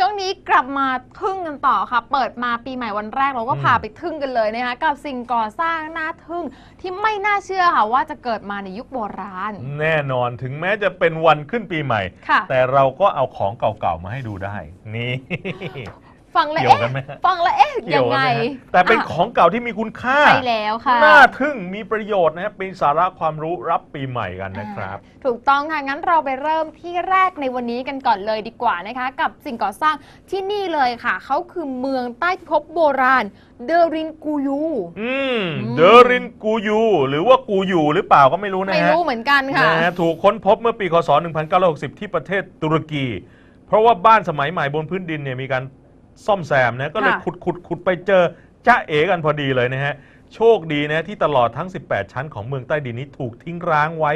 ช่วงนี้กลับมาทึ่งกันต่อค่ะ เปิดมาปีใหม่วันแรกเราก็อืมพาไปทึ่งกันเลยนะคะกับสิ่งก่อสร้างน่าทึ่งที่ไม่น่าเชื่อค่ะว่าจะเกิดมาในยุคโบราณ แน่นอนถึงแม้จะเป็นวันขึ้นปีใหม่ ค่ะ แต่เราก็เอาของเก่าๆมาให้ดูได้ นี่ ฟังแล้วเกี่ยวเอ๊ะกันไหมฮะฟังแล้วเอ๊ะเกี่ยัยวงกัไงนไหมฮะแต่เป็นอะของเก่าที่มีคุณค่า ใช่แล้วค่ะน่าทึ่งมีประโยชน์นะครับเป็นสาระความรู้รับปีใหม่กันนะครับ ถูกต้องค่ะ งั้นเราไปเริ่มที่แรกในวันนี้กันก่อนเลยดีกว่านะคะ กับสิ่งก่อสร้างที่นี่เลยค่ะ เขาคือเมืองใต้พิภพโบราณ เดรินกูยู อืมอืม เดรินกูยู หรือว่ากูยูหรือเปล่าก็ไม่รู้นะไม่ฮะรู้เหมือนกันค่ะ นะฮะถูกค้นพบเมื่อปีคศ 1960 ที่ประเทศตุรกี เพราะว่าบ้านสมัยใหม่บนพื้นดินเนี่ยมีการ ซ่อมแซมนะก็เลยค่ะ ขุดขุดขุดไปเจอจ้าเอกันพอดีเลยนะฮะ โชคดีนะที่ตลอดทั้ง 18 ชั้นของเมืองใต้ดินนี้ถูกทิ้งร้างไว้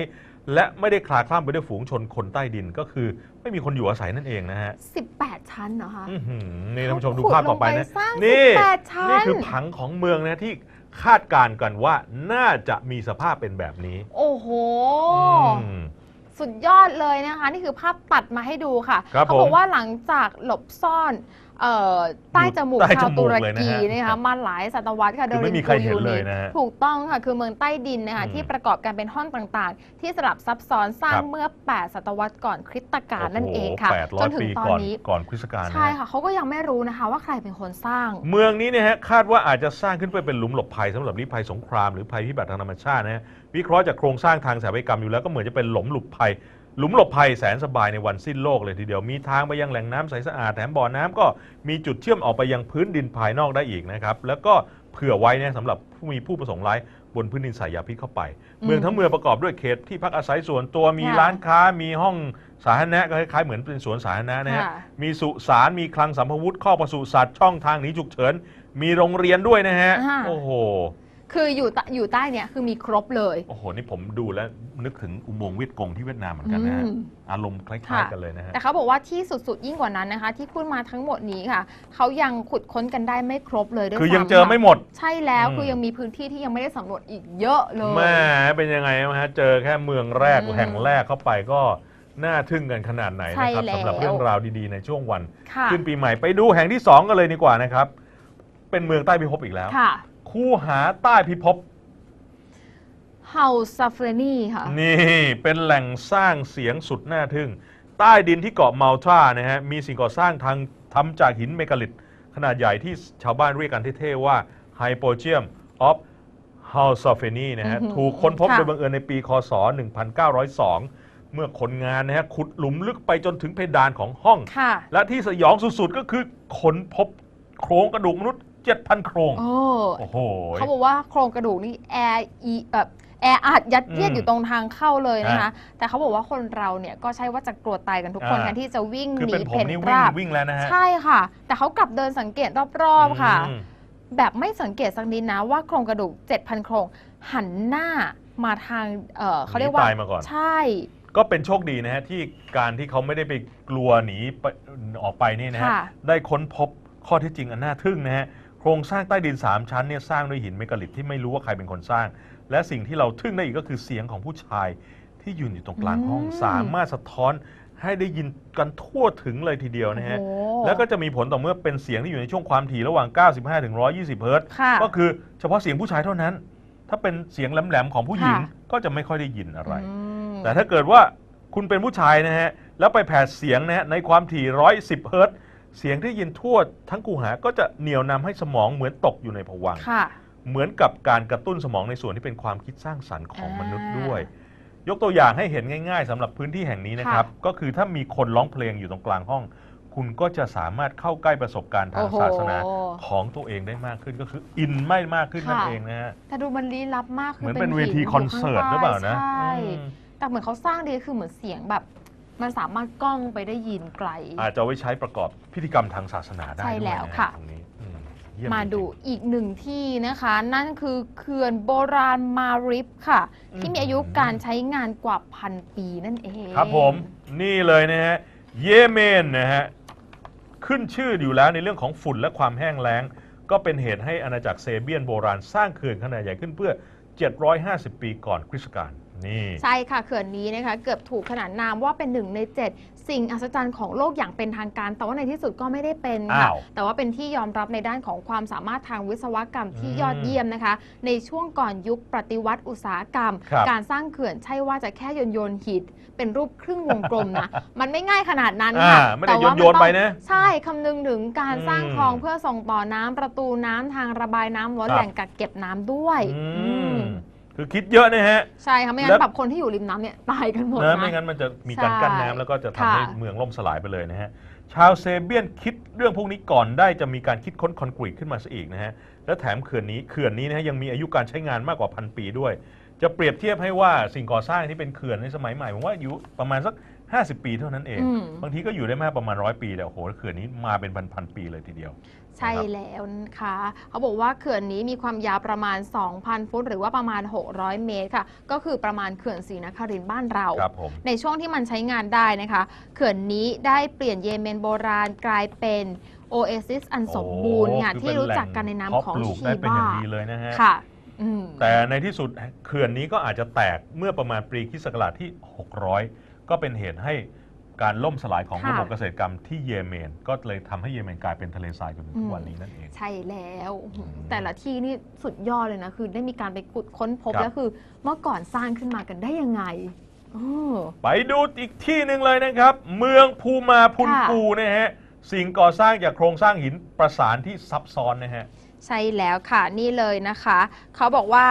และไม่ได้คลาคล่ำไปด้วยฝูงชนคนใต้ดินก็คือไม่มีคนอยู่อาศัยนั่นเองนะฮะ 18 ชั้นเหรอคะอื้อหือนี่ท่านผู้ชมดูภาพต่อไปนะขุดลงไปสร้างนี่ 18 ชั้น นี่คือผังของเมืองนะที่คาดการณ์กันว่าน่าจะมีสภาพเป็นแบบนี้โอ้โห อืม สุดยอดเลยนะคะ นี่คือภาพตัดมาให้ดูค่ะ ครับเขาบอผกมว่าหลังจากหลบซ่อน เอ่อใต้จมูกใต้ชาวจมูตุกรเลยนะกีฮะนะคะมาหลายศตวรรษค่ะคือไม่มีใครเห็นเลยนะฮะถูกต้องค่ะ คือเมืองใต้ดินนะคะอืมที่ประกอบกันเป็นห้องต่างๆ ที่สลับซับซ้อนสร้างครับ เมื่อ 8 ศตวรรษก่อนคริสตกาลนั่นเองค่ะ แปดร้จอยนถึงปีตอนก่อนนี้ ก่อนคริสตกาลนะใช่ฮะค่ะเขาก็ยังไม่รู้นะคะว่าใครเป็นคนสร้าง เมืองนี้เนี่ยฮะคาดว่าอาจจะสร้างขึ้นเพื่อเป็นหลุมหลบภัยสำหรับลี้ภัยสงครามหรือภัยพิบัติทางธรรมชาตินะฮะวิเคราะห์จากโครงสร้างทางสถาปัตยกรรมอยู่แล้วก็เหมือนจะเป็นหลุมหลบภัย หลุมหลบภัยแสนสบายในวันสิ้นโลกเลยทีเดียว มีทางไปยังแหล่งน้ำใสสะอาดแถมบ่อน้ำก็มีจุดเชื่อมออกไปยังพื้นดินภายนอกได้อีกนะครับ แล้วก็เผื่อไว้เนี่ยสำหรับผู้มีผู้ประสงค์ร้ายบนพื้นดินใส่ยาพิษเข้าไป อืมเมืองทั้งเมืองประกอบด้วยเขตที่พักอาศัยส่วนตัวมีค่ะร้านค้ามีห้องสาธารณะก็คล้ายๆเหมือนเป็นสวนสาธารณะนะฮะค่ะ มีสุสานมีคลังสัมภวุธข้อประสูสัตว์ช่องทางหนีฉุกเฉินมีโรงเรียนด้วยนะฮะ อ่า โอ้โห คืออยู่ใต้อยู่ใต้เนี่ยคือมีครบเลย โอ้โห นี่ผมดูแล้วนึกถึงอุโมงค์เวียดกงที่เวียดนามเหมือนกันนะฮะอืม อารมณ์คล้ายค่ะๆกันเลยนะฮะ แต่เขาบอกว่าที่สุดๆยิ่งกว่านั้นนะคะ ที่พูดมาทั้งหมดนี้ค่ะ เขายังขุดค้นกันได้ไม่ครบเลยด้วยคือยังซ้ำเจอไม่หมด ใช่แล้วอืม คือยังมีพื้นที่ที่ยังไม่ได้สำรวจอีกเยอะเลยแม่เป็นยังไงนะฮะ เจอแค่เมืองแรกอืมแห่งแรกเข้าไปก็น่าทึ่งกันขนาดไหนใช่นะครับแล้ว สำหรับเรื่องราวดีๆในช่วงวัน ค่ะขึ้นปีใหม่ไปดูแห่งที่ 2 กันเลยดีกว่านะครับ เป็นเมืองใต้พิภพอีกแล้ว ค่ะ คู่หาใต้พิภพเฮาซาเฟรนีค่ะ นี่เป็นแหล่งสร้างเสียงสุดน่าทึ่ง ใต้ดินที่เกาะเมาทรานะฮะมีสิ่งก่อสร้างทางทำจากหินเมกาลิต ขนาดใหญ่ที่ชาวบ้านเรียกกันเท่ๆว่าไฮโปเจียมออฟฮา s ซ p h เฟนีนะฮะอือหือถูกค้นพบค่ะโดยบังเอิญในปีคศ 1902 เมื่อคนงานนะฮะขุดหลุมลึกไปจนถึงเพดานของห้องค่ะและที่สยองสุดๆก็คือค้นพบโครงกระดูกมนุษย์ 7,000 โครง โอ้โอ้โห เขาบอกว่าโครงกระดูกนี่แอร์อีแบบแออัดยัดเยียดอืมอยู่ตรงทางเข้าเลยนะคะฮะแต่เขาบอกว่าคนเราเนี่ยก็ใช่ว่าจะกลัวตายกันทุกคนอ่ากันที่จะวิ่งคือหนีเป็นผมเพ่นนี่วิ่งราบวิ่งแล้วนะฮะใช่ค่ะ แต่เขากลับเดินสังเกตรอบๆค่ะ อืม แบบไม่สังเกตสักนิดนะว่าโครงกระดูก 7,000 โครง หันหน้ามาทางเออเขาเรียกว่าหนีตายมาก่อน ใช่ ก็เป็นโชคดีนะฮะ ที่การที่เขาไม่ได้ไปกลัวหนีไปออกไปนี่นะฮะ ค่ะ ได้ค้นพบข้อเที่จริงอันน่าทึ่งนะฮะ โครงสร้างใต้ดิน 3 ชั้นเนี่ยสร้างด้วยหินเมกะลิตที่ไม่รู้ว่าใครเป็นคนสร้าง และสิ่งที่เราทึ่งได้อีกก็คือเสียงของผู้ชายที่ยืนอยู่ตรงกลางห้อง อืม สามารถสะท้อนให้ได้ยินกันทั่วถึงเลยทีเดียวนะฮะ โอ้แล้วก็จะมีผลต่อเมื่อเป็นเสียงที่อยู่ในช่วงความถี่ระหว่าง 95 ถึง 120 เฮิรตซ์ค่ะ ก็คือเฉพาะเสียงผู้ชายเท่านั้น ถ้าเป็นเสียงแหลมๆของผู้หญิงค่ะ ก็จะไม่ค่อยได้ยินอะไร อืม แต่ถ้าเกิดว่าคุณเป็นผู้ชายนะฮะ แล้วไปแผดเสียงนะฮะในความถี่ร้อยสิบเฮิรตซ์ เสียงที่ยินทั่วทั้งกูหาก็จะเหนี่ยวนำให้สมองเหมือนตกอยู่ในผวังค์ค่ะเหมือนกับการกระตุ้นสมองในส่วนที่เป็นความคิดสร้างสรรค์ของอ่ามนุษย์ด้วย ยกตัวอย่างให้เห็นง่าย ๆสำหรับพื้นที่แห่งนี้นะครับ ก็คือถ้ามีคนร้องเพลงอยู่ตรงกลางห้อง คุณก็จะสามารถเข้าใกล้ประสบการณ์ทางโอ้โหศาสนาของตัวเองได้มากขึ้นก็คืออินไม่มากขึ้นนั่นค่ะเองนะฮะ แต่ดูมันลี้ลับมากเหมือนเป็นเวทีหิคอนเสิร์ตหรือเปล่านะใช่ อืม แต่เหมือนเขาสร้างดีคือเหมือนเสียงแบบ มันสามารถกล้องไปได้ยินไกล อาจจะเอาไว้ใช้ประกอบพิธีกรรมทางศาสนาได้ใช่ด้วยแล้วนฮค่ะ ตรงนี้อืมเยี่ยมาจริงๆดูอีกหนึ่งที่นะคะ นั่นคือเขื่อนโบราณมาริฟค่ะ ที่มีอายุการใช้งานกว่าพันปีนั่นเอง ครับผมนี่เลยนะฮะเยเมนนะฮะขึ้นชื่ออยู่แล้วในเรื่องของฝุ่นและความแห้งแล้ง ก็เป็นเหตุให้อาณาจักรเซเบียนโบราณสร้างเขื่อนขนาดใหญ่ขึ้นเพื่อ 750 ปีก่อนคริสตกาล นี่ ใช่ค่ะเขื่อนนี้นะคะเกือบถูกขนานนามว่าเป็นหนึ่งในเจ็ดสิ่งอัศจรรย์ของโลกอย่างเป็นทางการ แต่ว่าในที่สุดก็ไม่ได้เป็นค่ะ อ้าวแต่ว่าเป็นที่ยอมรับในด้านของความสามารถทางวิศวกรรมที่อืมยอดเยี่ยมนะคะ ในช่วงก่อนยุคปฏิวัติอุตสาหกรรม ครับการสร้างเขื่อนใช่ว่าจะแค่โยนโยนหินเป็นรูปครึ่งวงกลมนะ มันไม่ง่ายขนาดนั้นอ่าค่ะไม่ได้แต่ว่าโยนๆต้องไปนะใช่คำนึงถึงการสร้างอืมคลองเพื่อส่งต่อน้ำประตูน้ำทางระบายน้ำล้นครับ แหล่งกักเก็บน้ำด้วยอือืม ม คือคิดเยอะนะฮะ ใช่ค่ะไม่งั้แล้นวแบบคนที่อยู่ริมน้ำเนี่ยตายกันหมดนะนะ ไม่งั้นมันจะมีการใช่กั้นน้ำแล้วก็จะทำให้ค่ะ เมืองล่มสลายไปเลยนะฮะ ชาวเซเบียนคิดเรื่องพวกนี้ก่อนได้จะมีการคิดค้นคอนกรีตขึ้นมาซะอีกนะฮะ และแถมเขื่อนนี้เขื่อนนี้นะฮะยังมีอายุการใช้งานมากกว่าพันปีด้วย จะเปรียบเทียบให้ว่าสิ่งก่อสร้างที่เป็นเขื่อนในสมัยใหม่ผมว่าอายุประมาณสัก 50 ปีเท่านั้นเอง อืม บางทีก็อยู่ได้มากประมาณร้อยปีแต่โอ้โหเขื่อนนี้มาเป็นพันๆปีเลยทีเดียว ใช่แล้วนะคะเขาบอกว่าเขื่อนนี้มีความยาวประมาณ 2,000 ฟุต หรือว่าประมาณ 600 เมตรค่ะ ก็คือประมาณเขื่อนศรีนครินทร์บ้านเรา ครับผม ในช่วงที่มันใช้งานได้นะคะ เขื่อนนี้ได้เปลี่ยนเยเมนโบราณกลายเป็นโอเอซิสอันสมบูรณ์ค่ะโอ้ที่รู้จักกันในนามของเพาะปลูกชีได้เป็นอบาย่างดีเลยนะฮะ ค่ะอืม แต่ในที่สุดเขื่อนนี้ก็อาจจะแตกเมื่อประมาณปีคริสต์ศักราชที่ 600 ก็เป็นเหตุให้การล่มสลายของค่ะ ระบบเกษตรกรรมที่เยเมน ก็เลยทำให้เยเมนกลายเป็นทะเลทรายจนถึงทุกวันนี้นั่นเอง ใช่แล้วอืมแต่ละที่นี่สุดยอดเลยนะ คือได้มีการไปขุดค้นพบครับ แล้วคือ เมื่อก่อนสร้างขึ้นมากันได้ยังไงเออ ไปดูอีกที่หนึ่งเลยนะครับ เมืองภูมาพุนค่ะกูนะฮะสิ่งก่อสร้างจากโครงสร้างหินประสานที่ซับซ้อนนะฮะ ใช่แล้วค่ะนี่เลยนะคะ เขาบอกว่า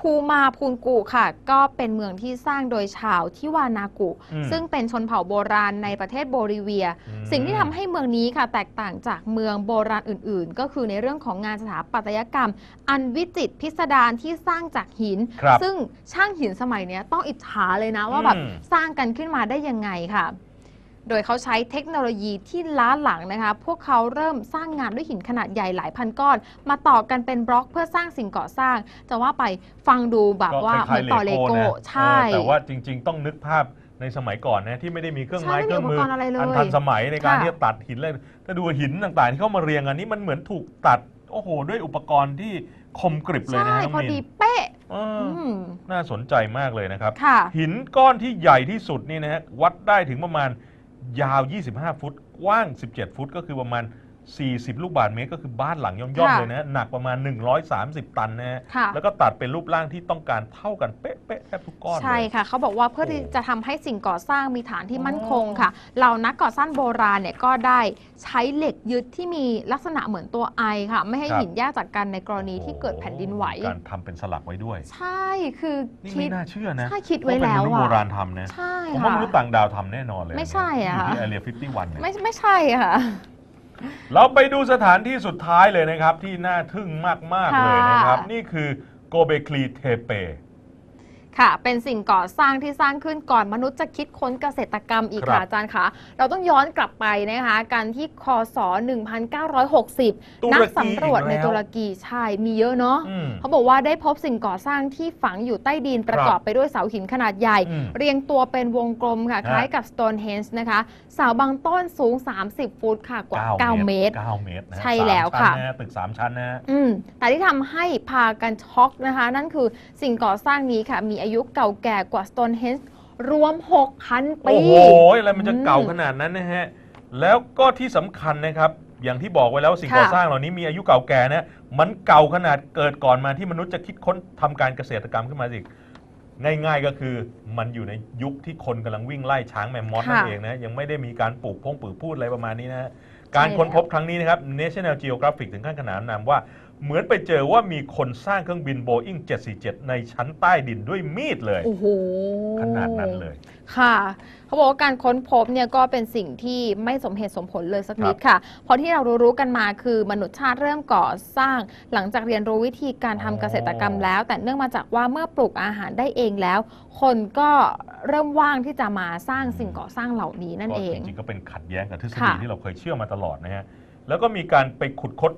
ภูมาพูนกูค่ะ ก็เป็นเมืองที่สร้างโดยชาวทิวานากุ อืมซึ่งเป็นชนเผ่าโบราณในประเทศโบลิเวีย อืม สิ่งที่ทำให้เมืองนี้ค่ะ แตกต่างจากเมืองโบราณอื่น ๆ ก็คือในเรื่องของงานสถาปัตยกรรม อันวิจิตรพิสดารที่สร้างจากหิน ครับซึ่งช่างหินสมัยเนี้ยต้องอิจฉาเลยนะว่าแบบอืม สร้างกันขึ้นมาได้ยังไงค่ะ โดยเขาใช้เทคโนโลยีที่ล้าหลังนะคะ พวกเขาเริ่มสร้างงานด้วยหินขนาดใหญ่หลายพันก้อน มาต่อกันเป็นบล็อกเพื่อสร้างสิ่งก่อสร้าง จะว่าไปฟังดูแบบว่าเหมือนต่อเลโก้นะใช่เออแต่ว่าจริง ๆ ต้องนึกภาพในสมัยก่อนนะที่ไม่ได้มีเครื่องไม้ใช่เครื่องมืไม่มีอุปกรณ์อะไรเลยอันทันสมัยในการค่ะที่จะตัดหินเลยถ้าดูหินต่างๆ ที่เข้ามาเรียงกันนี่มันเหมือนถูกตัดโอ้โห ด้วยอุปกรณ์ที่คมกริบเลยนะใช่น้องพอมินดีเป๊ะเอออือมน่าสนใจมากเลยนะครับค่ะหินก้อนที่ใหญ่ที่สุดนี่นะฮะวัดได้ถึงประมาณ ยาว 25 ฟุต กว้าง 17 ฟุต ก็คือประมาณ 40 ลูกบาศก์เมตรก็คือบ้านหลังย่อมๆค่ะเลยนะฮะหนักประมาณ 130 ตันนะฮะค่ะ แล้วก็ตัดเป็นรูปร่างที่ต้องการเท่ากันเป๊ะๆแทบทุกก้อนเลยใช่ค่ะเขาบอกว่าเพื่อที่จะทำให้สิ่งก่อสร้างมีฐานที่มั่นคงค่ะเรานักก่อสร้างโบราณเนี่ยก็ได้ใช้เหล็กยึดที่มีลักษณะเหมือนตัวไอค่ะ ไม่ให้ครับ หินแยกจากกันในกรณีที่เกิดแผ่นดินไหว การทำเป็นสลักไว้ด้วย ใช่คือนี่คิไม่ด น่าเชื่อนะใช่คิดไว้แล้วาเป็นมนุษย์โบอะราณทำนะ ใช่ผมว่าค่ะ มนุษย์ต่างดาวทำแน่นอนเลยไม่ใช่อะอยู่ที่ค่ะแอเรีย51เนี่ย ไม่ไม่ใช่ค่ะ เราไปดูสถานที่สุดท้ายเลยนะครับ ที่น่าทึ่งมาก ๆ เลยนะครับค่ะนี่คือโกเบคลีเทเป ค่ะ เป็นสิ่งก่อสร้างที่สร้างขึ้นก่อนมนุษย์จะคิดค้นเกษตรกรรมอีกครัค่ะบอาจารย์คะเราต้องย้อนกลับไปนะคะกันที่คศ 1960ตุนัรกกีสำรวจในอีกแล้วตุรกีใช่มีเยอะเนาะอืมเขาบอกว่าได้พบสิ่งก่อสร้างที่ฝังอยู่ใต้ดินประกอบไปด้วยเสาหินขนาดใหญ่อืมเรียงตัวเป็นวงกลมค่ะฮะคล้ายกับ Stonehenge นะคะ เสาบางต้นสูง 30 ฟุตค่ะกว่า 9 เมตร9เมตรนะฮะใช่แล้วค่ะสามชั้นนฮตึก 3 ชั้นนะฮะอืมแต่ที่ทำให้พากันช็อกนะคะ นั่นคือสิ่งก่อสร้างนี้ค่ะมีอายุเก่าแก่กว่า Stonehenge รวม 6,000 ปี โอ้โหอะไรมันจะเก่าขนาดนั้นนะฮะ แล้วก็ที่สำคัญนะครับ อย่างที่บอกไว้แล้วสิ่งค่ะก่อสร้างเหล่านี้มีอายุเก่าแก่นะมันเก่าขนาดเกิดก่อนมาที่มนุษย์จะคิดค้นทำการเกษตรกรรมขึ้นมาสิง่ายๆก็คือมันอยู่ในยุคที่คนกำลังวิ่งไล่ช้างแมมมอสนั่นเองนะยังไม่ได้มีการปลูกพงปลูกพืชอะไรประมาณนี้นะฮะ การค้นพบครั้งนี้นะครับ National Geographic ถึงขั้นขนานนามว่า เหมือนไปเจอว่ามีคนสร้างเครื่องบิน Boeing 747 ในชั้นใต้ดินด้วยมีดเลย โอ้โหขนาดนั้นเลย ค่ะ เขาบอกว่าการค้นพบเนี่ยก็เป็นสิ่งที่ไม่สมเหตุสมผลเลยสักนิดค่ะเพราะที่เรารู้ๆกันมาคือมนุษยชาติเริ่มก่อสร้าง หลังจากเรียนรู้วิธีการทำเกษตรกรรมแล้ว แต่เนื่องมาจากว่าเมื่อปลูกอาหารได้เองแล้ว คนก็เริ่มว่างที่จะมาสร้างสิ่งก่อสร้างเหล่านี้นั่นเองก็จริงๆก็เป็นขัดแย้งกับทฤษฎีค่ะที่เราเคยเชื่อมาตลอดนะฮะแล้วก็มีการไปขุดคด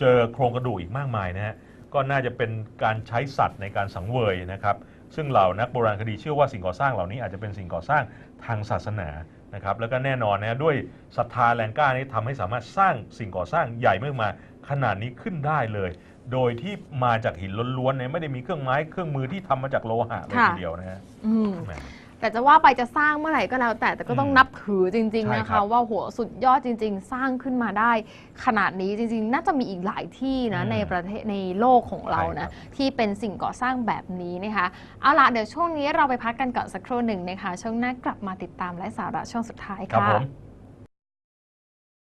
เจอโครงกระดูกอีกมากมายนะฮะก็น่าจะเป็นการใช้สัตว์ในการสังเวยนะครับ ซึ่งเหล่านักโบราณคดีเชื่อว่าสิ่งก่อสร้างเหล่านี้อาจจะเป็นสิ่งก่อสร้างทางศาสนานะครับ แล้วก็แน่นอนนะด้วยศรัทธาแรงกล้านี้ทำให้สามารถสร้างสิ่งก่อสร้างใหญ่มากมายขนาดนี้ขึ้นได้เลย โดยที่มาจากหินล้วนๆเนี่ยไม่ได้มีเครื่องไม้เครื่องมือที่ทำมาจากโลหะเลยค่ะทีเดียวนะฮะอืม แหมแต่จะว่าไปจะสร้างเมื่อไหร่ก็แล้ว แต่แต่ก็ต้องอืมนับถือจริง ๆ ใช่นะครัคะ บ ว่าหัวสุดยอดจริง ๆ สร้างขึ้นมาได้ ขนาดนี้จริง ๆ น่าจะมีอีกหลายที่นะอืมในประเทศในโลกของเราใช่ครันะบที่เป็นสิ่งก่อสร้างแบบนี้นะคะเอาล่ะเดี๋ยวช่วงนี้เราไปพักกันก่อนสักครู่หนึ่งนะคะ ช่วงหน้ากลับมาติดตามและสาระช่วงสุดท้ายครับค่ะ ผม